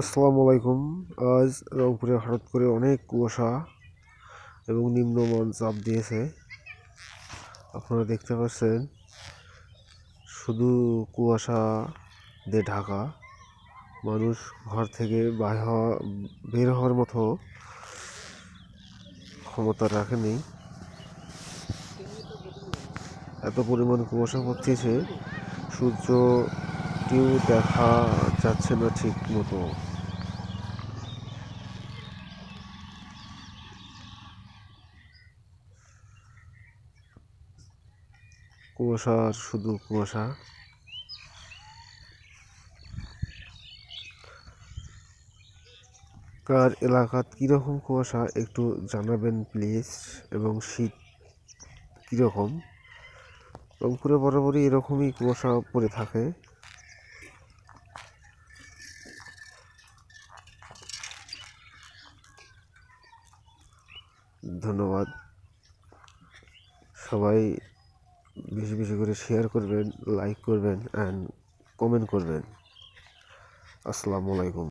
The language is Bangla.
আসসালামু আলাইকুম। আজ রংপুরে হঠাৎ করে অনেক কুয়াশা এবং নিম্নমান চাপ দিয়েছে। আপনারা দেখতে পাচ্ছেন, শুধু কুয়াশা দিয়ে ঢাকা। মানুষ ঘর থেকে বাইর হওয়া, বের হওয়ার মতো ক্ষমতা রাখেনি। এত পরিমাণ কুয়াশা পড়তেছে সূর্যটিও দেখা যাচ্ছে না ঠিক মতো। কুয়াশা, শুধু কুয়াশা। কার এলাকাত কীরকম কুয়াশা একটু জানাবেন প্লিজ, এবং শীত কীরকম? রংপুরে বরাবরই এরকমই কুয়াশা পড়ে থাকে। ধন্যবাদ। সবাই বেশি বেশি করে শেয়ার করবেন লাইক করবেন অ্যান্ড কমেন্ট করবেন। আসসালামু আলাইকুম।